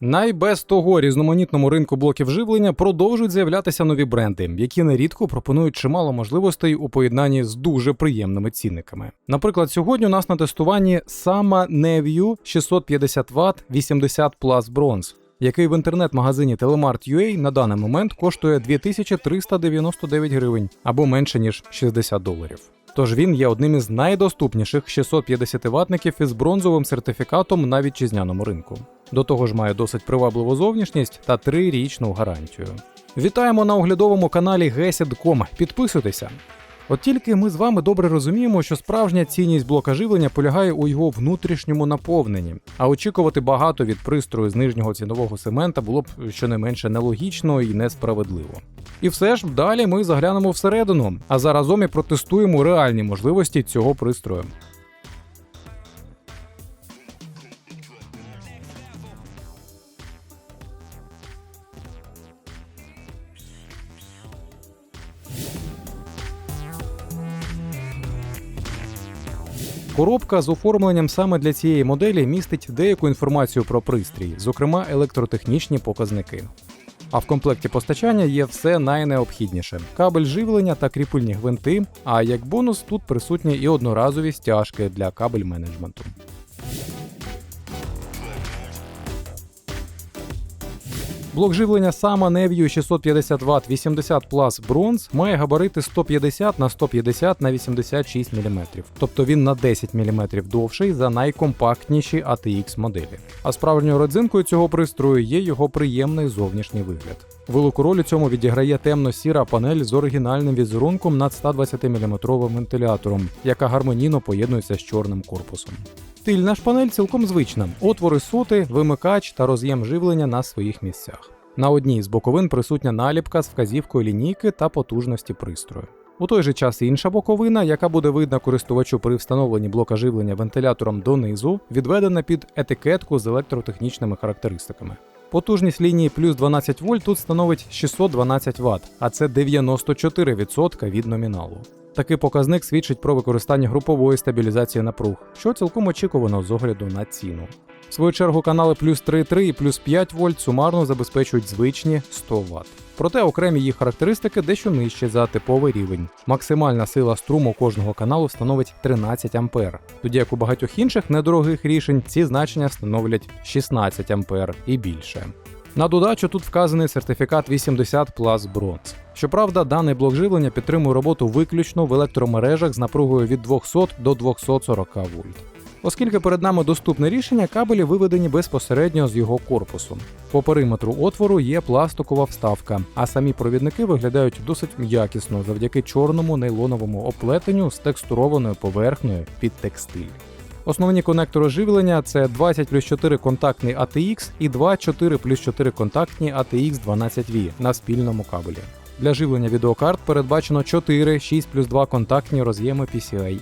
На й без того різноманітному ринку блоків живлення продовжують з'являтися нові бренди, які нерідко пропонують чимало можливостей у поєднанні з дуже приємними цінниками. Наприклад, сьогодні у нас на тестуванні Sama Neview 650 Вт 80 Plus Bronze, який в інтернет-магазині Telemart.ua на даний момент коштує 2399 гривень або менше ніж 60 доларів. Тож він є одним із найдоступніших 650 ватників із бронзовим сертифікатом на вітчизняному ринку. До того ж має досить привабливу зовнішність та трирічну гарантію. Вітаємо на оглядовому каналі Gesid.com. Підписуйтеся. От тільки ми з вами добре розуміємо, що справжня цінність блока живлення полягає у його внутрішньому наповненні, а очікувати багато від пристрою з нижнього цінового сегмента було б щонайменше нелогічно і несправедливо. І все ж далі ми заглянемо всередину, а заразом і протестуємо реальні можливості цього пристрою. Коробка з оформленням саме для цієї моделі містить деяку інформацію про пристрій, зокрема електротехнічні показники. А в комплекті постачання є все найнеобхідніше: кабель живлення та кріпильні гвинти. А як бонус тут присутні і одноразові стяжки для кабель менеджменту. Блок живлення Sama Nevio 650 Вт 80 Plus Bronze має габарити 150 на 150 на 86 мм, тобто він на 10 мм довший за найкомпактніші ATX моделі. А справжньою родзинкою цього пристрою є його приємний зовнішній вигляд. Велику роль у цьому відіграє темно-сіра панель з оригінальним візерунком над 120 мм вентилятором, яка гармонійно поєднується з чорним корпусом. Тильна ж панель цілком звична: отвори сути, вимикач та роз'єм живлення на своїх місцях. На одній з боковин присутня наліпка з вказівкою лінійки та потужності пристрою. У той же час інша боковина, яка буде видна користувачу при встановленні блока живлення вентилятором донизу, відведена під етикетку з електротехнічними характеристиками. Потужність лінії плюс 12 вольт тут становить 612 Вт, а це 94% від номіналу. Такий показник свідчить про використання групової стабілізації напруг, що цілком очікувано з огляду на ціну. В свою чергу канали плюс 3,3 і плюс 5 вольт сумарно забезпечують звичні 100 Вт. Проте окремі їх характеристики дещо нижчі за типовий рівень. Максимальна сила струму кожного каналу становить 13 А, тоді як у багатьох інших недорогих рішень ці значення становлять 16 А і більше. На додачу тут вказаний сертифікат 80 Plus Bronze. Щоправда, даний блок живлення підтримує роботу виключно в електромережах з напругою від 200 до 240 вольт. Оскільки перед нами доступне рішення, кабелі виведені безпосередньо з його корпусу. По периметру отвору є пластикова вставка, а самі провідники виглядають досить якісно завдяки чорному нейлоновому оплетенню з текстурованою поверхнею під текстиль. Основні конектори живлення це 20 плюс 4 контактний ATX і 2 4 плюс 4 контактні ATX 12V на спільному кабелі. Для живлення відеокарт передбачено 4 6 плюс 2 контактні роз'єми PCIe,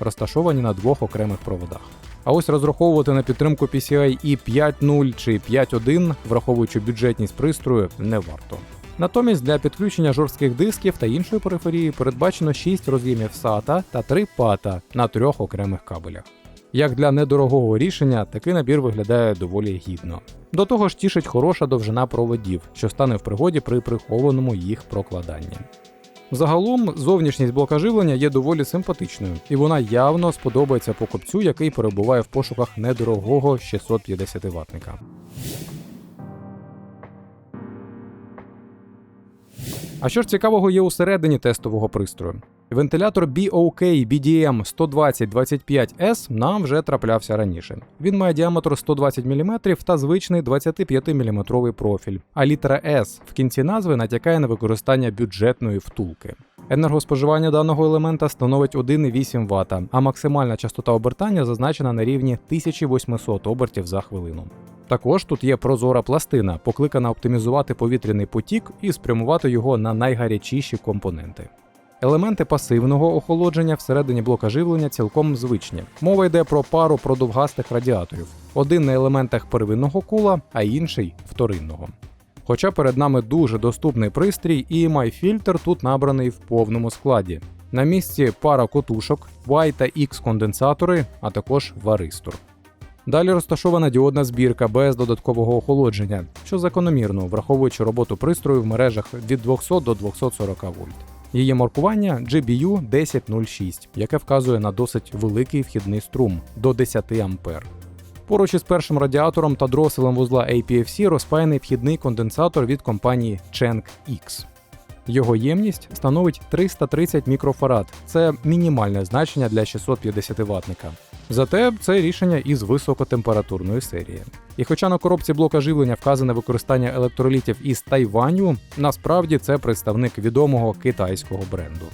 розташовані на двох окремих проводах. А ось розраховувати на підтримку PCIe 5.0 чи 5.1, враховуючи бюджетність пристрою, не варто. Натомість для підключення жорстких дисків та іншої периферії передбачено 6 роз'ємів SATA та 3 PATA на трьох окремих кабелях. Як для недорогого рішення, такий набір виглядає доволі гідно. До того ж тішить хороша довжина проводів, що стане в пригоді при прихованому їх прокладанні. Загалом, зовнішність блока живлення є доволі симпатичною, і вона явно сподобається покупцю, який перебуває в пошуках недорогого 650 ватника. А що ж цікавого є усередині тестового пристрою? Вентилятор BOK BDM 12025S нам вже траплявся раніше. Він має діаметр 120 мм та звичний 25 мм профіль, а літера S в кінці назви натякає на використання бюджетної втулки. Енергоспоживання даного елемента становить 1,8 Вт, а максимальна частота обертання зазначена на рівні 1800 обертів за хвилину. Також тут є прозора пластина, покликана оптимізувати повітряний потік і спрямувати його на найгарячіші компоненти. Елементи пасивного охолодження всередині блока живлення цілком звичні. Мова йде про пару продовгастих радіаторів: один на елементах первинного кула, а інший вторинного. Хоча перед нами дуже доступний пристрій, EMI фільтр тут набраний в повному складі. На місці пара котушок, Y та X конденсатори, а також варистор. Далі розташована діодна збірка без додаткового охолодження, що закономірно, враховуючи роботу пристрою в мережах від 200 до 240 вольт. Її маркування GBU 1006, яке вказує на досить великий вхідний струм до 10 А. Поруч із першим радіатором та дроселем вузла APFC розпаяний вхідний конденсатор від компанії Cheng X. Його ємність становить 330 мікрофарад. Це мінімальне значення для 650 ватника. Зате це рішення із високотемпературної серії. І хоча на коробці блока живлення вказане використання електролітів із Тайваню, насправді це представник відомого китайського бренду.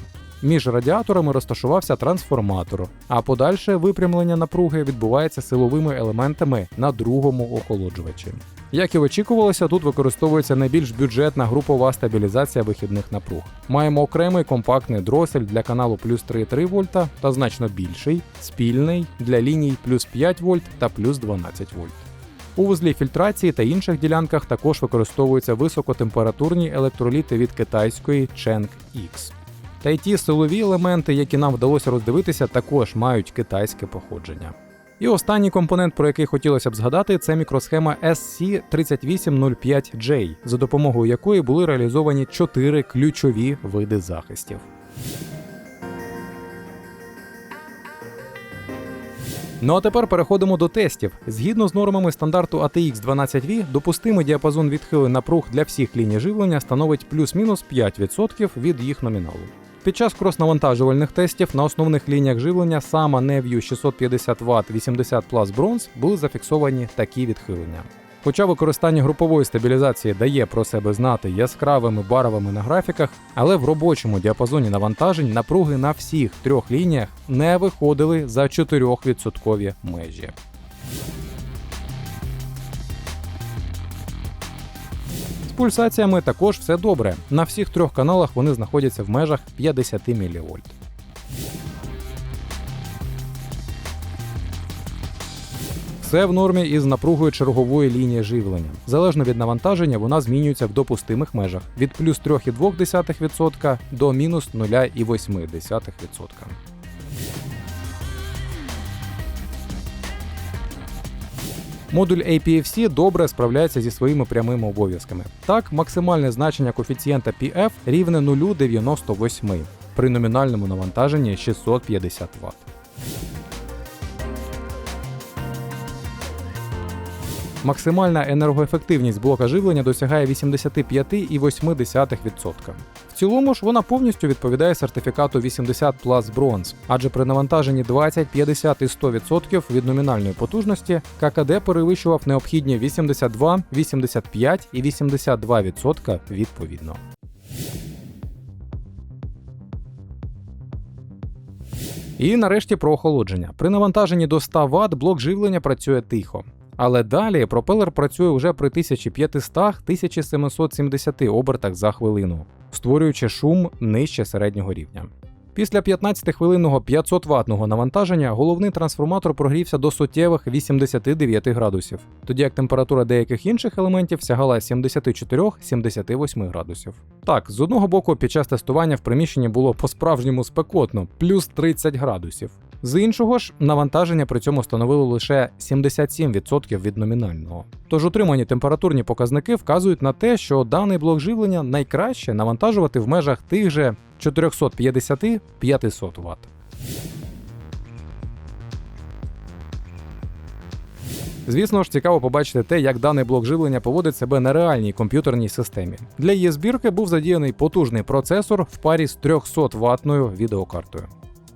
Між радіаторами розташувався трансформатор, а подальше випрямлення напруги відбувається силовими елементами на другому охолоджувачі. Як і очікувалося, тут використовується найбільш бюджетна групова стабілізація вихідних напруг. Маємо окремий компактний дросель для каналу плюс 3,3 вольта та значно більший, спільний для ліній плюс 5 вольт та плюс 12 вольт. У вузлі фільтрації та інших ділянках також використовуються високотемпературні електроліти від китайської Cheng X. Та й ті силові елементи, які нам вдалося роздивитися, також мають китайське походження. І останній компонент, про який хотілося б згадати, це мікросхема SC3805J, за допомогою якої були реалізовані чотири ключові види захистів. Ну а тепер переходимо до тестів. Згідно з нормами стандарту ATX 12V, допустимий діапазон відхилень напруг для всіх ліній живлення становить плюс-мінус 5% від їх номіналу. Під час крос-навантажувальних тестів на основних лініях живлення сама Nevio 650 Вт 80 Plus Bronze були зафіксовані такі відхилення. Хоча використання групової стабілізації дає про себе знати яскравими барвами на графіках, але в робочому діапазоні навантажень напруги на всіх трьох лініях не виходили за 4% межі. З пульсаціями також все добре. На всіх трьох каналах вони знаходяться в межах 50 мВ. Все в нормі із напругою чергової лінії живлення. Залежно від навантаження, вона змінюється в допустимих межах від плюс 3,2% до мінус 0,8%. Модуль APFC добре справляється зі своїми прямими обов'язками. Так, максимальне значення коефіцієнта PF рівне 0,98 при номінальному навантаженні 650 Вт. Максимальна енергоефективність блока живлення досягає 85,8%. В цілому ж вона повністю відповідає сертифікату 80 Plus Bronze, адже при навантаженні 20, 50 і 100% від номінальної потужності ККД перевищував необхідні 82, 85 і 82% відповідно. І нарешті про охолодження. При навантаженні до 100 Вт блок живлення працює тихо. Але далі пропелер працює уже при 1500-1770 обертах за хвилину, створюючи шум нижче середнього рівня. Після 15-хвилинного 500 ватного навантаження головний трансформатор прогрівся до суттєвих 89 градусів, тоді як температура деяких інших елементів сягала 74-78 градусів. Так, з одного боку, під час тестування в приміщенні було по-справжньому спекотно, плюс 30 градусів. З іншого ж, навантаження при цьому становило лише 77% від номінального. Тож отримані температурні показники вказують на те, що даний блок живлення найкраще навантажувати в межах тих же 450-500 Вт. Звісно ж, цікаво побачити те, як даний блок живлення поводить себе на реальній комп'ютерній системі. Для її збірки був задіяний потужний процесор в парі з 300 ватною відеокартою.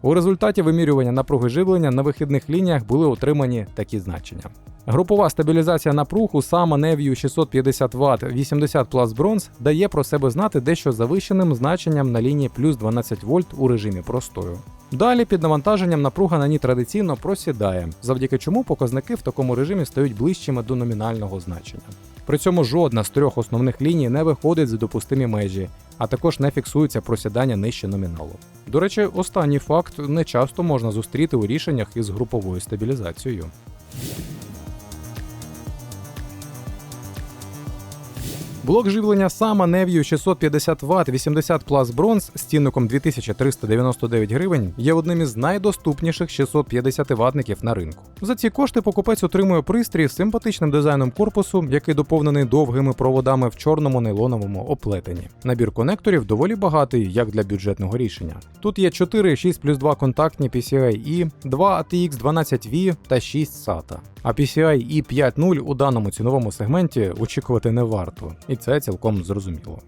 У результаті вимірювання напруги живлення на вихідних лініях були отримані такі значення. Групова стабілізація напруг у сама Nevio 650 Вт 80 Plus Bronze дає про себе знати дещо завищеним значенням на лінії плюс 12 вольт у режимі простою. Далі під навантаженням напруга на ній традиційно просідає, завдяки чому показники в такому режимі стають ближчими до номінального значення. При цьому жодна з трьох основних ліній не виходить за допустимі межі, а також не фіксується просідання нижче номіналу. До речі, останній факт не часто можна зустріти у рішеннях із груповою стабілізацією. Блок живлення Sama Nevio 650 Вт 80 Plus Bronze з цінником 2399 гривень є одним із найдоступніших 650 ватників на ринку. За ці кошти покупець отримує пристрій з симпатичним дизайном корпусу, який доповнений довгими проводами в чорному нейлоновому оплетенні. Набір конекторів доволі багатий, як для бюджетного рішення. Тут є 4 6 плюс 2 контактні PCIe, 2 ATX 12V та 6 SATA. А PCIe 5.0 у даному ціновому сегменті очікувати не варто, і це цілком зрозуміло.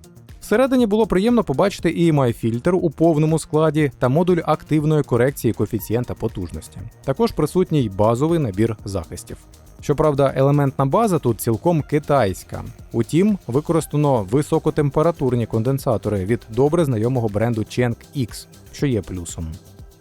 Всередині було приємно побачити EMI фільтр у повному складі та модуль активної корекції коефіцієнта потужності. Також присутній базовий набір захистів. Щоправда, елементна база тут цілком китайська. Утім, використано високотемпературні конденсатори від добре знайомого бренду Cheng X, що є плюсом.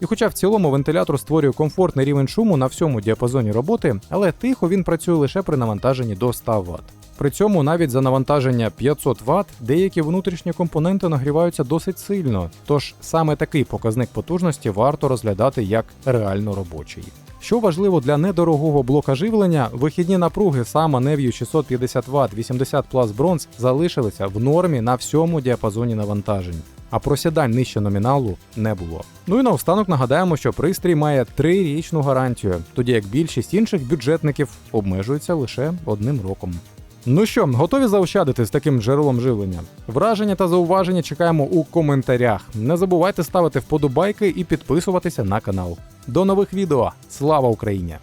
І хоча в цілому вентилятор створює комфортний рівень шуму на всьому діапазоні роботи, але тихо він працює лише при навантаженні до 100 Вт. При цьому навіть за навантаження 500 Вт деякі внутрішні компоненти нагріваються досить сильно, тож саме такий показник потужності варто розглядати як реально робочий. Що важливо для недорогого блока живлення, вихідні напруги саме Nevio 650 Вт 80 Plus Bronze залишилися в нормі на всьому діапазоні навантажень. А просідань нижче номіналу не було. Ну і наостанок нагадаємо, що пристрій має трирічну гарантію, тоді як більшість інших бюджетників обмежуються лише одним роком. Ну що, готові заощадити з таким джерелом живлення? Враження та зауваження чекаємо у коментарях. Не забувайте ставити вподобайки і підписуватися на канал. До нових відео. Слава Україні!